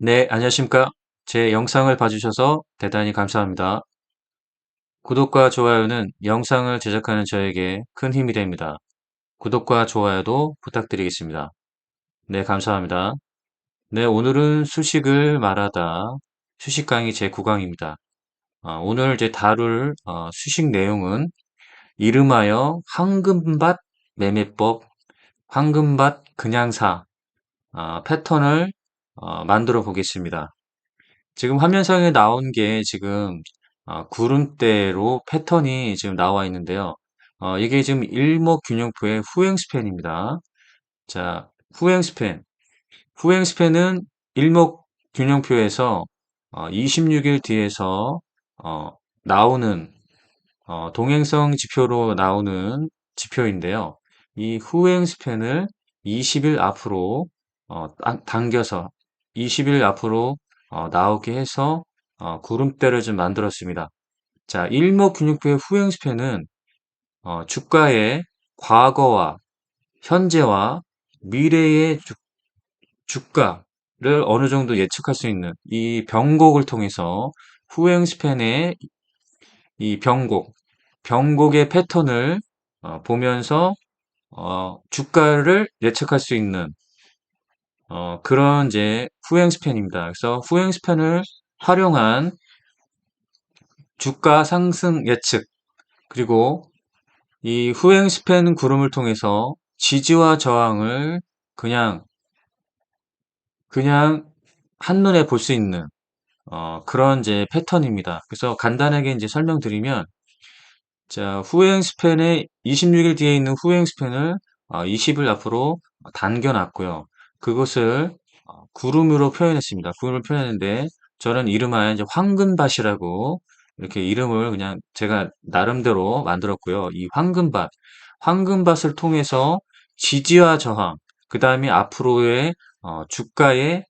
네, 안녕하십니까. 제 영상을 봐주셔서 대단히 감사합니다. 구독과 좋아요는 영상을 제작하는 저에게 큰 힘이 됩니다. 구독과 좋아요도 부탁드리겠습니다. 네, 감사합니다. 네, 오늘은 수식을 말하다 수식 강의 제9강입니다. 오늘 이제 다룰 어, 수식 내용은 이름하여 황금밭 매매법, 황금밭 그냥사 어, 패턴을 어, 만들어 보겠습니다. 지금 화면상에 나온 게 지금 어, 구름대로 패턴이 지금 나와 있는데요. 어, 이게 지금 일목균형표의 후행 스팬입니다. 자, 후행 스팬. 후행 스팬은 일목균형표에서 어, 26일 뒤에서 어, 나오는 어, 동행성 지표로 나오는 지표인데요. 이 후행 스팬을 20일 앞으로 어, 당겨서 20일 앞으로 어, 나오게 해서 어, 구름대를 좀 만들었습니다. 자, 일목균형표의 후행 스팬은 어, 주가의 과거와 현재와 미래의 주, 주가를 어느 정도 예측할 수 있는 이 병곡을 통해서 후행 스팬의 이 병곡, 병곡의 패턴을 어, 보면서 어, 주가를 예측할 수 있는 어, 그런 이제 후행 스팬입니다. 그래서 후행 스팬을 활용한 주가 상승 예측 그리고 이 후행 스팬 구름을 통해서 지지와 저항을 그냥 그냥 한눈에 볼 수 있는 어, 그런 이제 패턴입니다. 그래서 간단하게 이제 설명드리면 자, 후행 스팬에 26일 뒤에 있는 후행 스팬을 어, 20일 앞으로 당겨놨고요. 그것을 어, 구름으로 표현했습니다. 구름을 표현했는데 저는 이름하여 이제 황금밭이라고 이렇게 이름을 그냥 제가 나름대로 만들었고요. 이 황금밭, 황금밭을 통해서 지지와 저항, 그 다음에 앞으로의 어, 주가의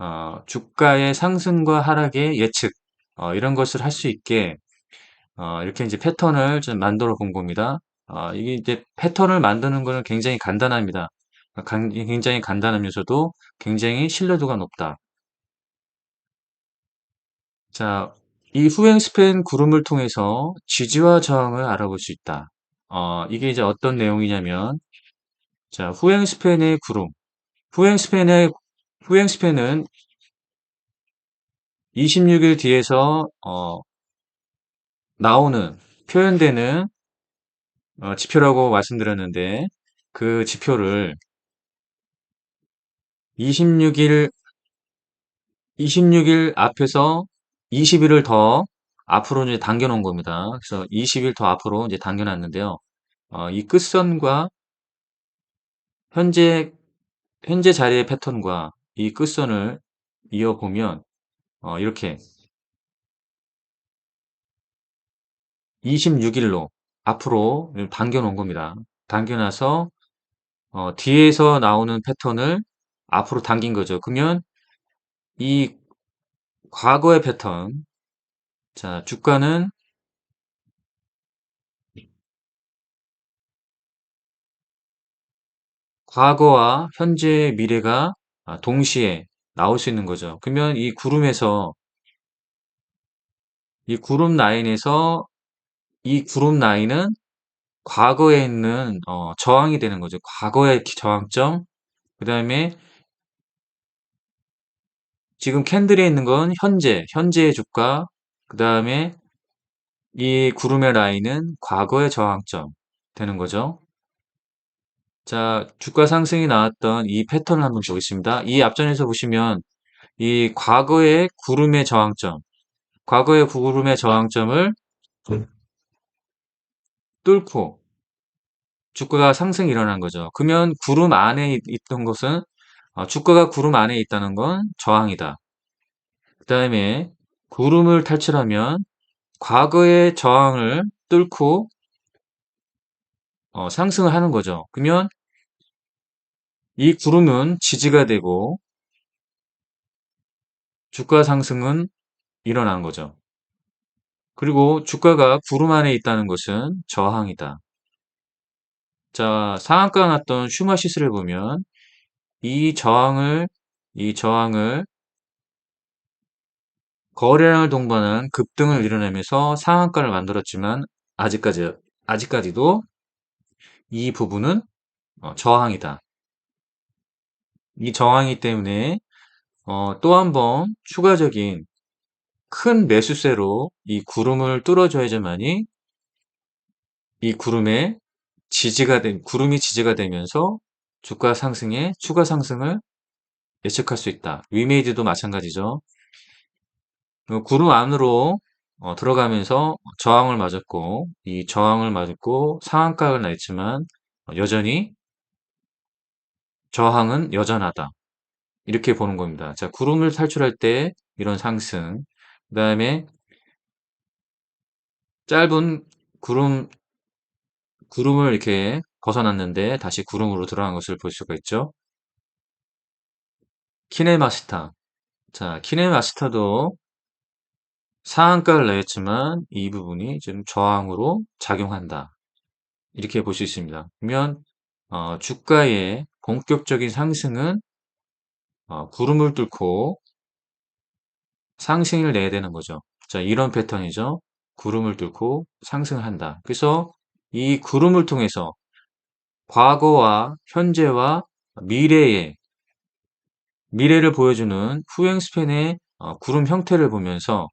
어, 주가의 상승과 하락의 예측 어, 이런 것을 할 수 있게 어, 이렇게 이제 패턴을 좀 만들어 본 겁니다. 어, 이게 이제 패턴을 만드는 거는 굉장히 간단합니다. 간- 굉장히 간단하면서도 굉장히 신뢰도가 높다. 자, 이 후행 스팬 구름을 통해서 지지와 저항을 알아볼 수 있다. 어, 이게 이제 어떤 내용이냐면, 자, 후행 스팬의 구름. 후행 스팬의, 후행 스팬은 26일 뒤에서, 어, 나오는, 표현되는, 어, 지표라고 말씀드렸는데, 그 지표를 26일, 26일 앞에서 20일을 더 앞으로 이제 당겨놓은 겁니다. 그래서 20일 더 앞으로 이제 당겨놨는데요. 어, 이 끝선과 현재, 현재 자리의 패턴과 이 끝선을 이어보면, 어, 이렇게 26일로 앞으로 당겨놓은 겁니다. 당겨놔서, 어, 뒤에서 나오는 패턴을 앞으로 당긴 거죠. 그러면 이 과거의 패턴, 자, 주가는 과거와 현재의 미래가 아, 동시에 나올 수 있는 거죠. 그러면 이 구름에서 이 구름 라인에서 이 구름 라인은 과거에 있는 어, 저항이 되는 거죠. 과거의 저항점, 그 다음에 지금 캔들에 있는 건 현재, 현재의 주가, 그 다음에 이 구름의 라인은 과거의 저항점 되는 거죠. 자, 주가 상승이 나왔던 이 패턴을 한번 보겠습니다. 이 앞전에서 보시면 이 과거의 구름의 저항점, 과거의 구름의 저항점을 뚫고 주가가 상승이 일어난 거죠. 그러면 구름 안에 있던 것은 어, 주가가 구름 안에 있다는 건 저항이다. 그 다음에 구름을 탈출하면 과거의 저항을 뚫고 어, 상승을 하는 거죠. 그러면 이 구름은 지지가 되고 주가 상승은 일어나는 거죠. 그리고 주가가 구름 안에 있다는 것은 저항이다. 자, 상한가 났던 슈마 시스를 보면 이 저항을 이 저항을 거래량을 동반한 급등을 이뤄내면서 상한가를 만들었지만 아직까지 아직까지도 이 부분은 어, 저항이다. 이 저항이기 때문에 어, 또 한 번 추가적인 큰 매수세로 이 구름을 뚫어줘야지만이 이 구름에 지지가 된 구름이 지지가 되면서 주가 상승에 추가 상승을 예측할 수 있다. 위메이드도 마찬가지죠. 그 구름 안으로 어, 들어가면서 저항을 맞았고 이 저항을 맞았고 상한가를 냈지만 여전히 저항은 여전하다. 이렇게 보는 겁니다. 자, 구름을 탈출할 때 이런 상승, 그 다음에 짧은 구름, 구름을 이렇게 벗어났는데 다시 구름으로 들어간 것을 볼 수가 있죠. 키네마스타. 자, 키네마스타도 상한가를 내었지만 이 부분이 지금 저항으로 작용한다. 이렇게 볼 수 있습니다. 그러면 어, 주가의 본격적인 상승은 어, 구름을 뚫고 상승을 내야 되는 거죠. 자, 이런 패턴이죠. 구름을 뚫고 상승을 한다. 그래서 이 구름을 통해서 과거와 현재와 미래의 미래를 보여주는 후행 스팬의 어, 구름 형태를 보면서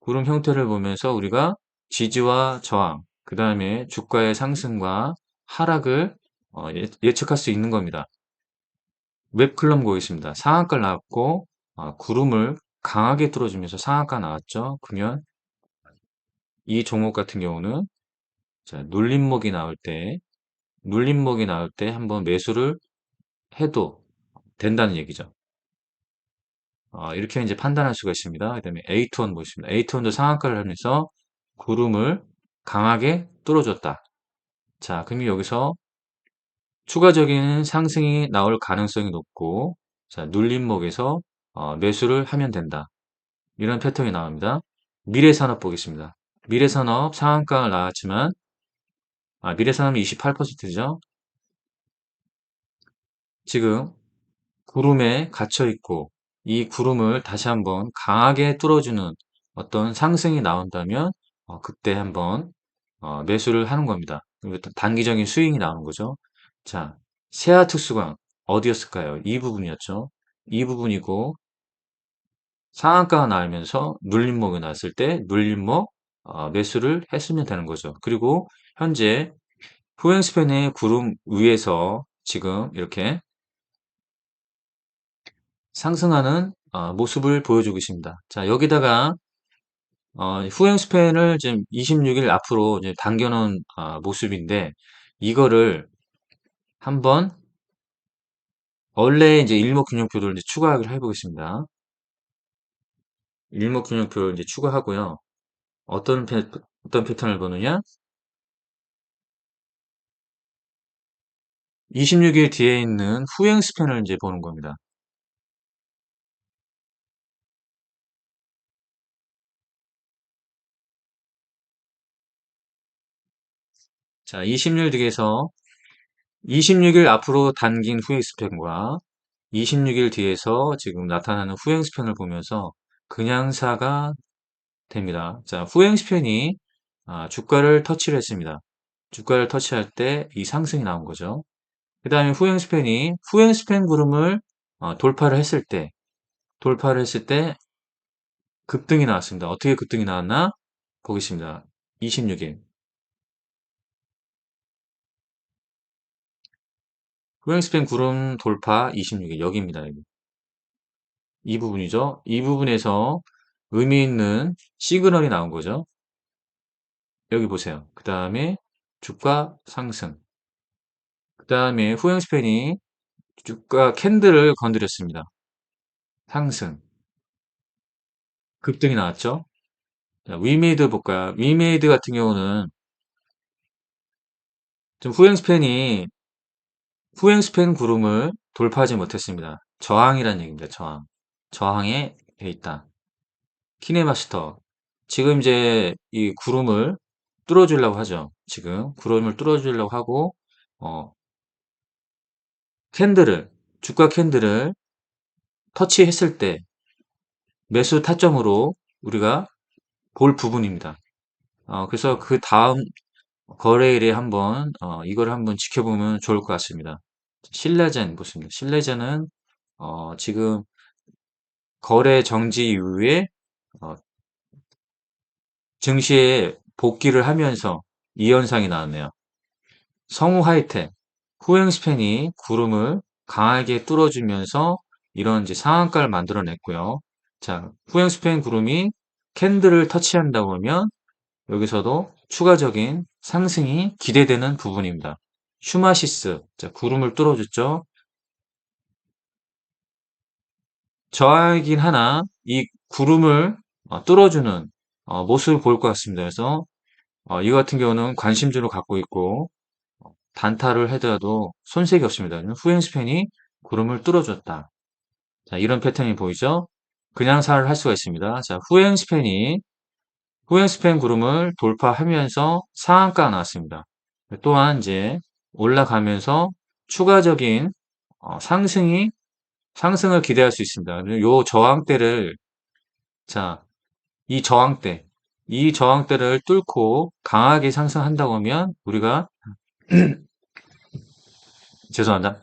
구름 형태를 보면서 우리가 지지와 저항, 그 다음에 주가의 상승과 하락을 어, 예, 측할 수 있는 겁니다. 웹클럽 보겠습니다. 상한가 나왔고 어, 구름을 강하게 뚫어주면서 상한가 나왔죠. 그러면 이 종목 같은 경우는 자, 눌림목이 나올 때 눌림목이 나올 때 한번 매수를 해도 된다는 얘기죠. 어, 이렇게 이제 판단할 수가 있습니다. 그 다음에 A2원 보겠습니다. A2원도 상한가를 하면서 구름을 강하게 뚫어줬다. 자, 그럼 여기서 추가적인 상승이 나올 가능성이 높고 자, 눌림목에서 어, 매수를 하면 된다. 이런 패턴이 나옵니다. 미래산업 보겠습니다. 미래산업 상한가가 나왔지만 아, 미래산업이 28%죠. 지금 구름에 갇혀 있고 이 구름을 다시 한번 강하게 뚫어주는 어떤 상승이 나온다면 어, 그때 한번 어, 매수를 하는 겁니다. 단기적인 스윙이 나오는 거죠. 자, 세아 특수광 어디였을까요? 이 부분이었죠. 이 부분이고 상한가가 나오면서 눌림목이 나왔을 때 눌림목 어, 매수를 했으면 되는 거죠. 그리고 현재 후행스팬의 구름 위에서 지금 이렇게 상승하는 어, 모습을 보여주고 있습니다. 자, 여기다가 어, 후행 스팬을 지금 26일 앞으로 이제 당겨놓은 어, 모습인데 이거를 한번 원래 이제 일목균형표를 이제 추가를 해보겠습니다. 일목균형표를 이제 추가하고요. 어떤 패, 어떤 패턴을 보느냐? 26일 뒤에 있는 후행 스팬을 이제 보는 겁니다. 자, 20일 뒤에서 26일 앞으로 당긴 후행 스팬과 26일 뒤에서 지금 나타나는 후행 스팬을 보면서 그냥사가 됩니다. 자, 후행 스팬이 아, 주가를 터치를 했습니다. 주가를 터치할 때 이 상승이 나온 거죠. 그 다음에 후행 스팬이 후행 스팬 구름을 어, 돌파를 했을 때 돌파를 했을 때 급등이 나왔습니다. 어떻게 급등이 나왔나? 보겠습니다. 26일 후행 스팬 구름 돌파 26일 여기입니다. 여기. 이 부분이죠. 이 부분에서 의미 있는 시그널이 나온 거죠. 여기 보세요. 그 다음에 주가 상승. 그 다음에 후행 스팬이 주가 캔들을 건드렸습니다. 상승. 급등이 나왔죠. 자, 위메이드 볼까요? 위메이드 같은 경우는 좀 후행 스팬이 후행 스팬 구름을 돌파하지 못했습니다. 저항이라는 얘기입니다. 저항. 저항에 돼 있다. 키네마스터. 지금 이제 이 구름을 뚫어주려고 하죠. 지금 구름을 뚫어주려고 하고 어, 캔들을 주가 캔들을 터치했을 때 매수 타점으로 우리가 볼 부분입니다. 어, 그래서 그 다음 거래일에 한번 어, 이걸 한번 지켜보면 좋을 것 같습니다. 신라젠 보습니다. 신라젠은 어, 지금 거래 정지 이후에 어, 증시에 복귀를 하면서 이 현상이 나왔네요. 성우 하이텍, 후행스팬이 구름을 강하게 뚫어주면서 이런 이제 상한가를 만들어냈고요. 자, 후행스팬 구름이 캔들을 터치한다고 하면 여기서도 추가적인 상승이 기대되는 부분입니다. 슈마시스, 자, 구름을 뚫어줬죠. 저항이긴 하나 이 구름을 어, 뚫어주는 어, 모습을 볼것 같습니다. 그래서 어, 이 같은 경우는 관심주를 갖고 있고 단타를 해도 손색이 없습니다. 후행스팬이 구름을 뚫어줬다. 자, 이런 패턴이 보이죠? 그냥 살을 할 수가 있습니다. 자, 후행스팬이 후행스팬 구름을 돌파하면서 상한가 나왔습니다. 또한 이제 올라가면서 추가적인 어, 상승이 상승을 기대할 수 있습니다. 요 저항대를 자, 이 저항대 이 저항대를 뚫고 강하게 상승한다고 하면 우리가 죄송합니다.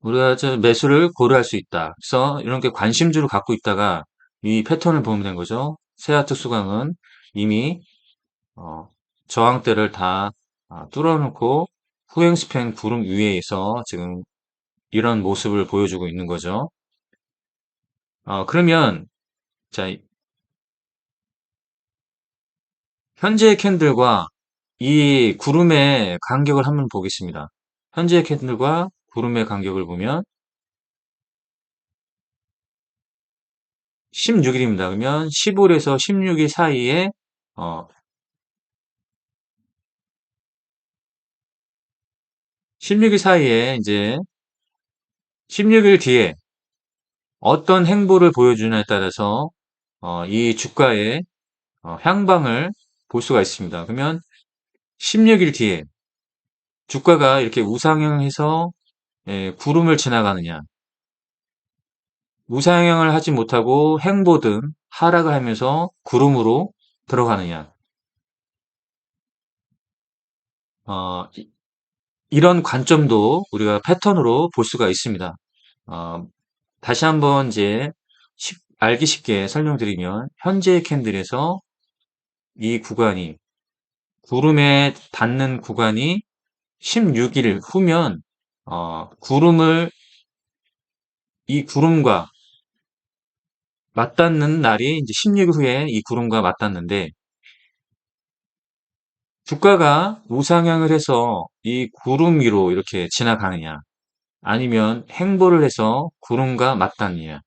우리가 저 매수를 고려할 수 있다. 그래서 이렇게 관심주를 갖고 있다가 이 패턴을 보면 된 거죠. 세아트 수강은 이미 어, 저항대를 다 아, 뚫어놓고 후행스팬 구름 위에서 지금 이런 모습을 보여주고 있는 거죠. 어, 그러면 자 현재의 캔들과 이 구름의 간격을 한번 보겠습니다. 현재의 캔들과 구름의 간격을 보면 16일입니다. 그러면 15일에서 16일 사이에 어, 16일 사이에 이제 16일 뒤에 어떤 행보를 보여주냐에 따라서 어, 이 주가의 어, 향방을 볼 수가 있습니다. 그러면 16일 뒤에 주가가 이렇게 우상향해서 예, 구름을 지나가느냐 우상향을 하지 못하고 행보등 하락을 하면서 구름으로 들어가느냐 어, 이런 관점도 우리가 패턴으로 볼 수가 있습니다. 어, 다시 한번 이제 쉽, 알기 쉽게 설명드리면 현재 캔들에서 이 구간이 구름에 닿는 구간이 16일 후면 어, 구름을 이 구름과 맞닿는 날이 이제 16일 후에 이 구름과 맞닿는데 주가가 우상향을 해서 이 구름 위로 이렇게 지나가느냐 아니면 행보를 해서 구름과 맞닿느냐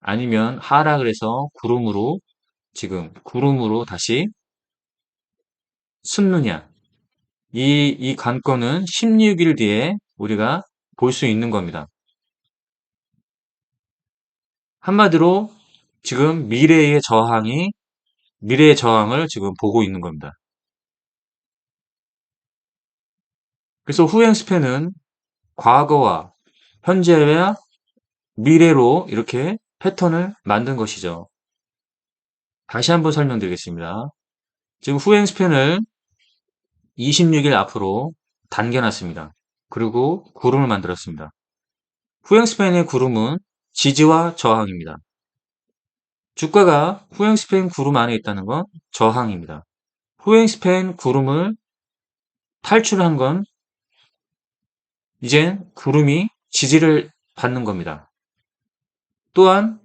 아니면 하락을 해서 구름으로 지금 구름으로 다시 숨느냐 이, 이 관건은 16일 뒤에 우리가 볼 수 있는 겁니다. 한마디로 지금 미래의 저항이 미래의 저항을 지금 보고 있는 겁니다. 그래서 후행 스팬은 과거와 현재와 미래로 이렇게 패턴을 만든 것이죠. 다시 한번 설명드리겠습니다. 지금 후행 스팬을 26일 앞으로 당겨놨습니다. 그리고 구름을 만들었습니다. 후행 스팬의 구름은 지지와 저항입니다. 주가가 후행 스팬 구름 안에 있다는 건 저항입니다. 후행 스팬 구름을 탈출한 건 이젠 구름이 지지를 받는 겁니다. 또한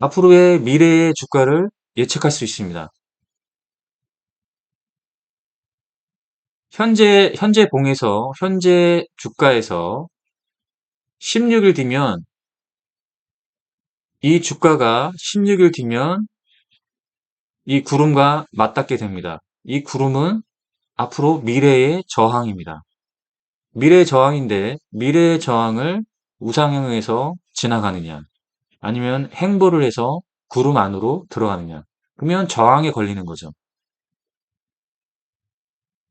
앞으로의 미래의 주가를 예측할 수 있습니다. 현재, 현재 봉에서, 현재 주가에서 16일 뒤면 이 주가가 16일 뒤면 이 구름과 맞닿게 됩니다. 이 구름은 앞으로 미래의 저항입니다. 미래의 저항인데 미래의 저항을 우상향에서 지나가느냐 아니면 행보를 해서 구름 안으로 들어가느냐 그러면 저항에 걸리는 거죠.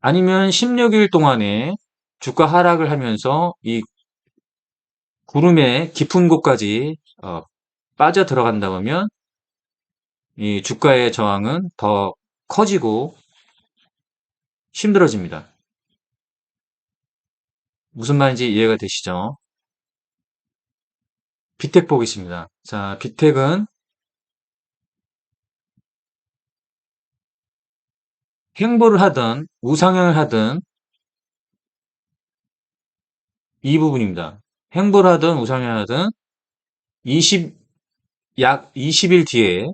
아니면 16일 동안에 주가 하락을 하면서 이 구름의 깊은 곳까지 어, 빠져 들어간다고 하면 이 주가의 저항은 더 커지고 힘들어집니다. 무슨 말인지 이해가 되시죠? 비텍 보겠습니다. 자, 비텍은 행보를 하든 우상향을 하든 이 부분입니다. 행보를 하든 우상향을 하든 20, 약 20일 뒤에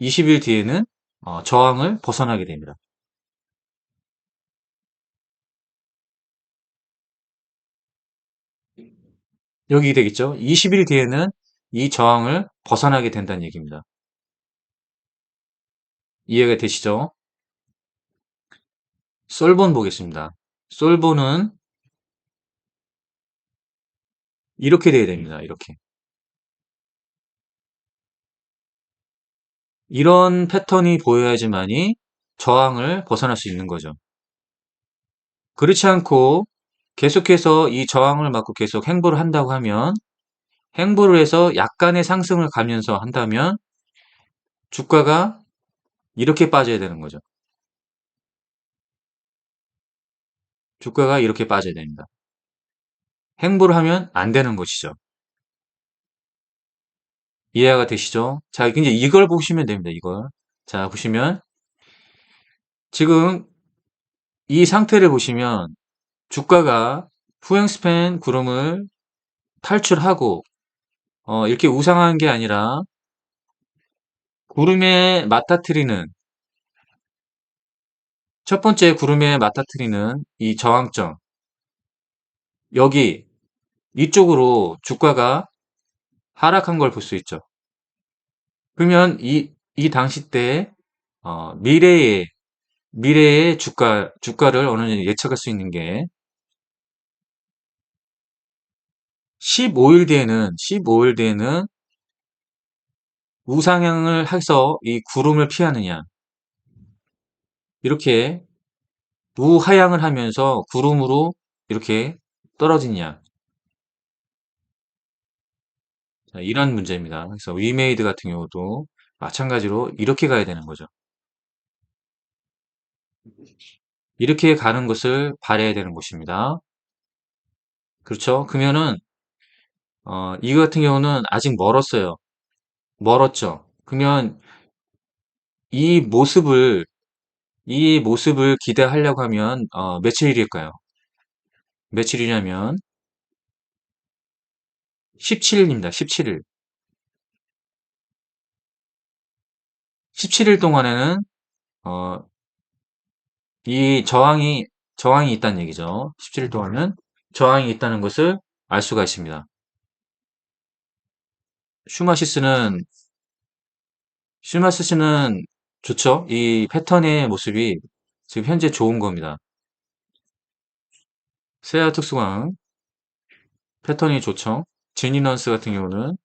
20일 뒤에는 어, 저항을 벗어나게 됩니다. 여기 되겠죠? 20일 뒤에는 이 저항을 벗어나게 된다는 얘기입니다. 이해가 되시죠? 솔본 보겠습니다. 솔본은 이렇게 돼야 됩니다. 이렇게. 이런 패턴이 보여야지만이 저항을 벗어날 수 있는 거죠. 그렇지 않고 계속해서 이 저항을 맞고 계속 행보를 한다고 하면 행보를 해서 약간의 상승을 가면서 한다면 주가가 이렇게 빠져야 되는 거죠. 주가가 이렇게 빠져야 됩니다. 행보를 하면 안 되는 것이죠. 이해가 되시죠? 자, 이제 이걸 보시면 됩니다. 이걸. 자, 보시면 지금 이 상태를 보시면 주가가 후행스팬 구름을 탈출하고 어, 이렇게 우상한 게 아니라 구름에 맞닥뜨리는 첫 번째 구름에 맞닥뜨리는 이 저항점 여기 이쪽으로 주가가 하락한 걸 볼 수 있죠. 그러면 이, 이 당시 때 어, 미래의 미래의 주가 주가를 어느 정도 예측할 수 있는 게 15일 뒤에는 15일 뒤에는 우상향을 해서 이 구름을 피하느냐 이렇게 우하향을 하면서 구름으로 이렇게 떨어지냐 자, 이런 문제입니다. 그래서 위메이드 같은 경우도 마찬가지로 이렇게 가야 되는 거죠. 이렇게 가는 것을 바래야 되는 곳입니다. 그렇죠? 그러면은 어, 이거 같은 경우는 아직 멀었어요. 멀었죠. 그러면 이 모습을 이 모습을 기대하려고 하면 어, 며칠일까요? 며칠이냐면 17일입니다. 17일. 17일 동안에는 어, 이 저항이 저항이 있다는 얘기죠. 17일 동안은 저항이 있다는 것을 알 수가 있습니다. 슈마시스는 슈마시스는 좋죠. 이 패턴의 모습이 지금 현재 좋은 겁니다. 세아 특수광 패턴이 좋죠. 제니넌스 같은 경우는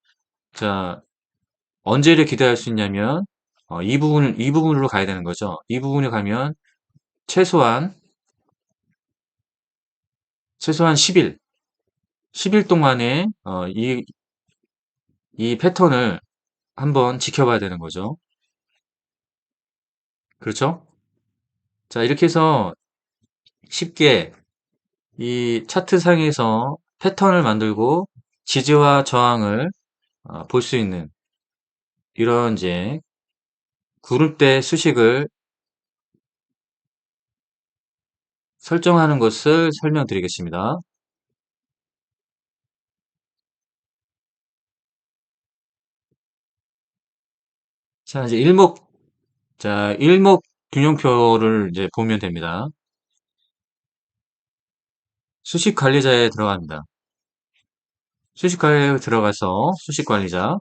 자 언제를 기대할 수 있냐면 어, 이 부분 이 부분으로 가야 되는 거죠. 이 부분에 가면 최소한 최소한 10일 10일 동안에 어, 이, 이 패턴을 한번 지켜봐야 되는 거죠. 그렇죠? 자 이렇게 해서 쉽게 이 차트상에서 패턴을 만들고 지지와 저항을 어, 볼수 있는 이런 이제 구름대 수식을 설정하는 것을 설명드리겠습니다. 자, 이제 일목, 자, 일목 균형표를 이제 보면 됩니다. 수식 관리자에 들어갑니다. 수식 관리자에 들어가서 수식 관리자.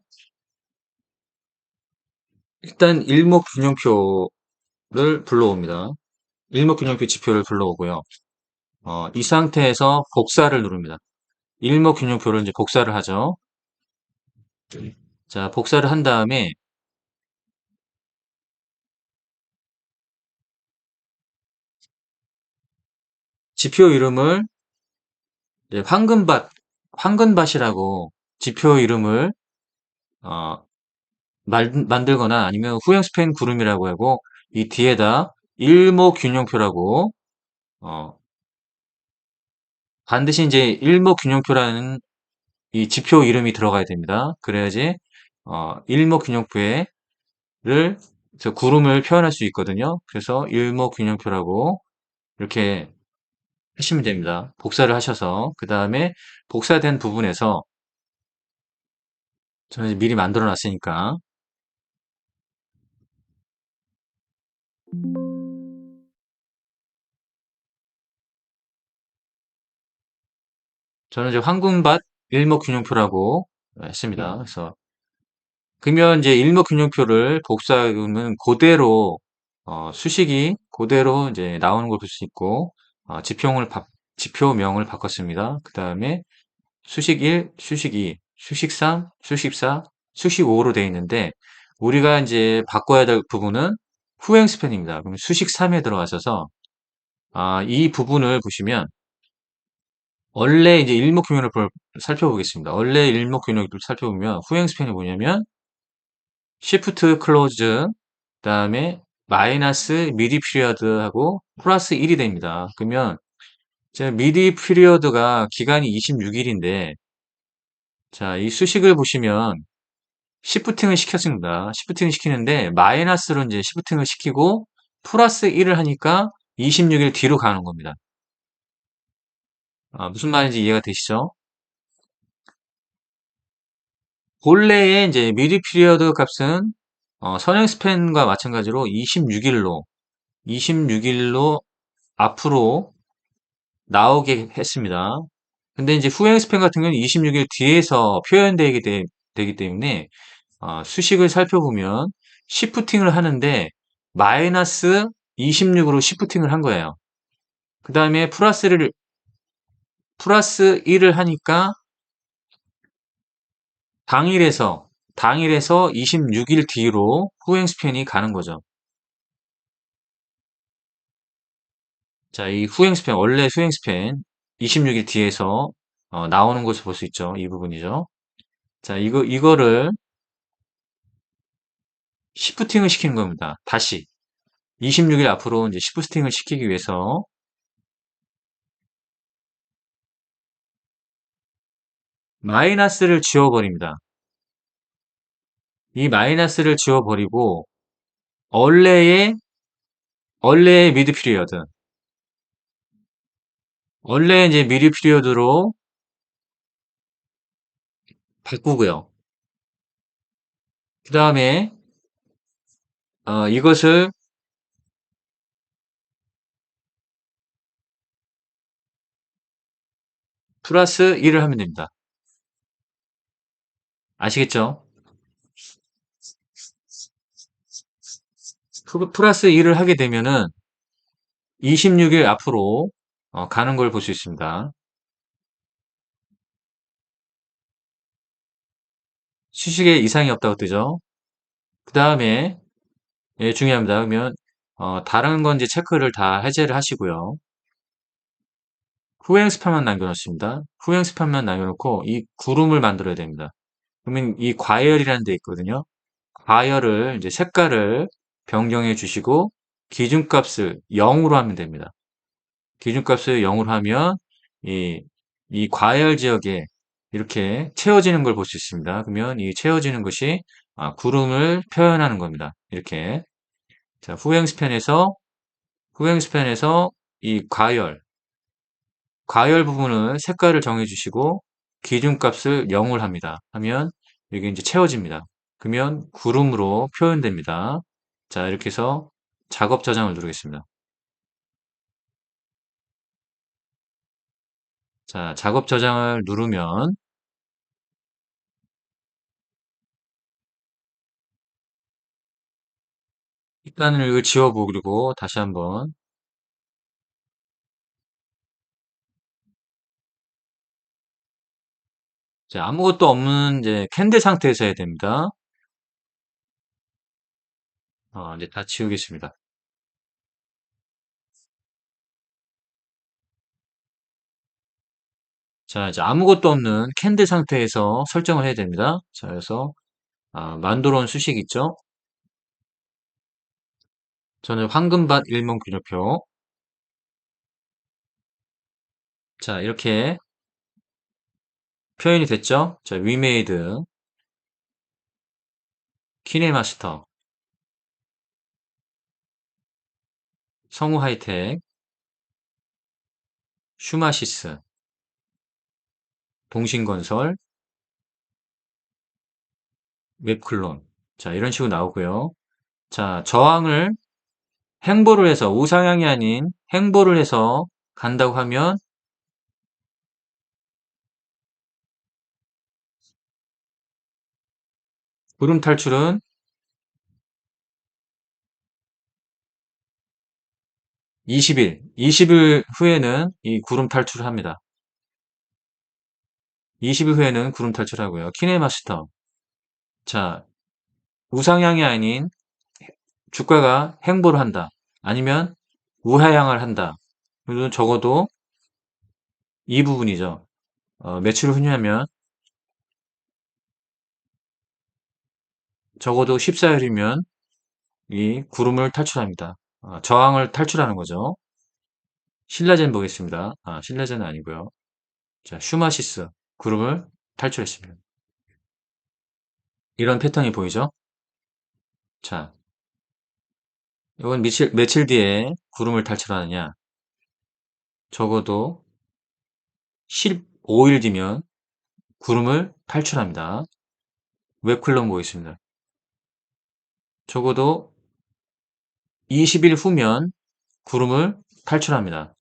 일단 일목 균형표를 불러옵니다. 일목 균형표 지표를 불러오고요. 어, 이 상태에서 복사를 누릅니다. 일목 균형표를 이제 복사를 하죠. 자, 복사를 한 다음에 지표 이름을 황금밭, 황금밭이라고 지표 이름을 어, 만, 만들거나 아니면 후행 스팬 구름이라고 하고 이 뒤에다 일목균형표라고 어, 반드시 이제 일목균형표라는 이 지표 이름이 들어가야 됩니다. 그래야지 어, 일목균형표를 저 구름을 표현할 수 있거든요. 그래서 일목균형표라고 이렇게 하시면 됩니다. 복사를 하셔서 그 다음에 복사된 부분에서 저는 미리 만들어 놨으니까 저는 이제 황금밭 일목균형표라고 했습니다. 그래서 그러면 이제 일목균형표를 복사하면 그대로 어, 수식이 그대로 이제 나오는 걸 볼 수 있고 어, 지표명을 바, 지표명을 바꿨습니다. 그 다음에 수식 1, 수식 2, 수식 3, 수식 4, 수식 5로 되어 있는데 우리가 이제 바꿔야 될 부분은 후행 스팬입니다. 그럼 수식 3에 들어가셔서 아, 이 부분을 보시면 원래 이제 일목균형을 살펴보겠습니다. 원래 일목균형을 살펴보면 후행 스팬이 뭐냐면 시프트 클로즈 그다음에 마이너스 미디 피리어드하고 플러스 1이 됩니다. 그러면 제 미디 피리어드가 기간이 26일인데 자, 이 수식을 보시면 시프팅을 시켰습니다. 시프팅을 시키는데 마이너스로 이제 시프팅을 시키고 플러스 1을 하니까 26일 뒤로 가는 겁니다. 아, 무슨 말인지 이해가 되시죠? 본래의 이제 미디 피리어드 값은 어, 선행 스팬과 마찬가지로 26일로 26일로 앞으로 나오게 했습니다. 근데 이제 후행 스팬 같은 경우는 26일 뒤에서 표현되기 되, 기 때문에 어, 수식을 살펴보면 시프팅을 하는데 마이너스 26으로 시프팅을 한 거예요. 그 다음에 플러스를 플러스 1을 하니까 당일에서 당일에서 26일 뒤로 후행 스팬이 가는 거죠. 자, 이 후행 스팬, 원래 후행 스팬 26일 뒤에서 어, 나오는 것을 볼 수 있죠. 이 부분이죠. 자, 이거, 이거를 시프팅을 시키는 겁니다. 다시. 26일 앞으로 이제 시프팅을 시키기 위해서 마이너스를 지워버립니다. 이 마이너스를 지워버리고 원래의 원래의 미드 피리어드 원래 이제 미드 피리어드로 바꾸고요. 그 다음에 어, 이것을 플러스 1을 하면 됩니다. 아시겠죠? 플러스 1을 하게 되면은 26일 앞으로 어, 가는 걸 볼 수 있습니다. 수식에 이상이 없다고 뜨죠. 그 다음에 예, 중요합니다. 그러면 어, 다른 건지 체크를 다 해제를 하시고요. 후행 스판만 남겨놓습니다. 후행 스판만 남겨놓고 이 구름을 만들어야 됩니다. 그러면 이 과열이라는 데 있거든요. 과열을 이제 색깔을 변경해 주시고 기준값을 0으로 하면 됩니다. 기준값을 0으로 하면 이, 이 과열 지역에 이렇게 채워지는 걸 볼 수 있습니다. 그러면 이 채워지는 것이 아, 구름을 표현하는 겁니다. 이렇게 자 후행 스팬에서 후행 스팬에서 이 과열 과열 부분을 색깔을 정해 주시고 기준값을 0을 합니다. 하면 여기 이제 채워집니다. 그러면 구름으로 표현됩니다. 자 이렇게 해서 작업 저장을 누르겠습니다. 자 작업 저장을 누르면 일단은 이걸 지워보고 다시 한번 자, 아무것도 없는 이제 캔들 상태에서 해야 됩니다. 어, 이제 다 지우겠습니다. 자, 이제 아무것도 없는 캔들 상태에서 설정을 해야 됩니다. 자, 그래서 아, 만들어 온 수식 있죠? 저는 황금밭 일목균효표. 자, 이렇게 표현이 됐죠? 자, 위메이드, 키네마스터, 성우 하이텍, 슈마시스, 동신건설, 웹클론. 자, 이런 식으로 나오고요. 자, 저항을 행보를 해서 우상향이 아닌 행보를 해서 간다고 하면 구름 탈출은 20일, 20일 후에는 이 구름 탈출을 합니다. 20일 후에는 구름 탈출하고요. 키네마스터. 자, 우상향이 아닌 주가가 행보를 한다. 아니면 우하향을 한다. 적어도 이 부분이죠. 어, 매출을 훈련하면 적어도 14일이면 이 구름을 탈출합니다. 어, 저항을 탈출하는 거죠. 신라젠 보겠습니다. 아, 신라젠은 아니고요. 자, 슈마시스 구름을 탈출했습니다. 이런 패턴이 보이죠? 자, 이건 며칠, 며칠 뒤에 구름을 탈출하느냐? 적어도 15일 뒤면 구름을 탈출합니다. 웹클론 보겠습니다. 적어도 20일 후면 구름을 탈출합니다.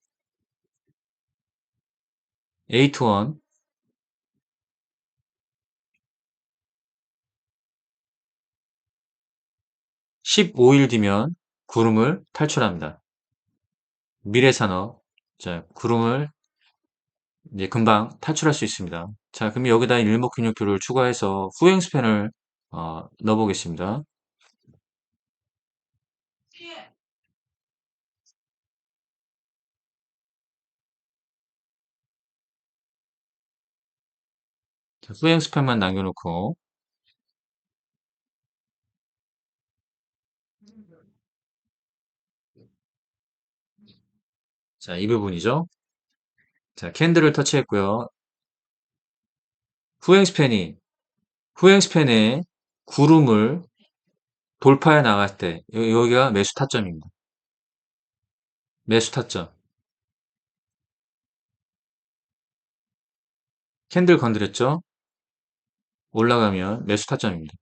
8원 15일 뒤면 구름을 탈출합니다. 미래산업 자 구름을 이제 금방 탈출할 수 있습니다. 자 그럼 여기다 일목균형표를 추가해서 후행 스팬을 어, 넣어보겠습니다. 자, 후행 스팬만 남겨놓고 자, 이 부분이죠. 자, 캔들을 터치했고요. 후행 스팬이 후행 스팬에 구름을 돌파해 나갈 때 여기가 매수 타점입니다. 매수 타점. 캔들 건드렸죠? 올라가면 매수 타점입니다.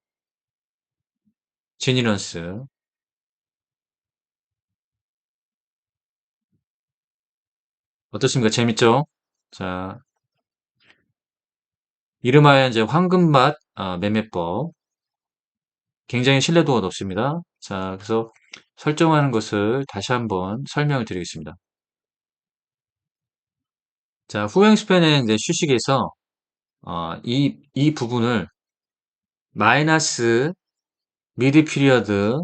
지니런스 어떻습니까? 재밌죠? 자, 이름하여 이제 황금밭 아, 매매법 굉장히 신뢰도가 높습니다. 자, 그래서 설정하는 것을 다시 한번 설명을 드리겠습니다. 자, 후행 스팬의 이제 휴식에서 어, 이, 이 부분을 마이너스 미드 피리어드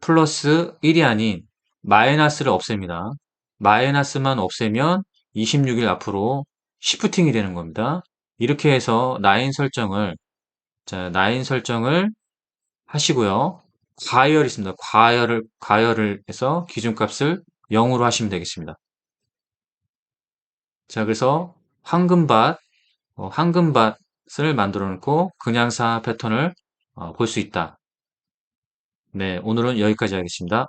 플러스 1이 아닌 마이너스를 없앱니다. 마이너스만 없애면 26일 앞으로 시프팅이 되는 겁니다. 이렇게 해서 라인 설정을 자, 라인 설정을 하시고요. 과열이 있습니다. 과열을 과열을 해서 기준값을 0으로 하시면 되겠습니다. 자, 그래서 황금밭 어, 황금밭을 만들어 놓고 그냥사 패턴을 어, 볼 수 있다. 네, 오늘은 여기까지 하겠습니다.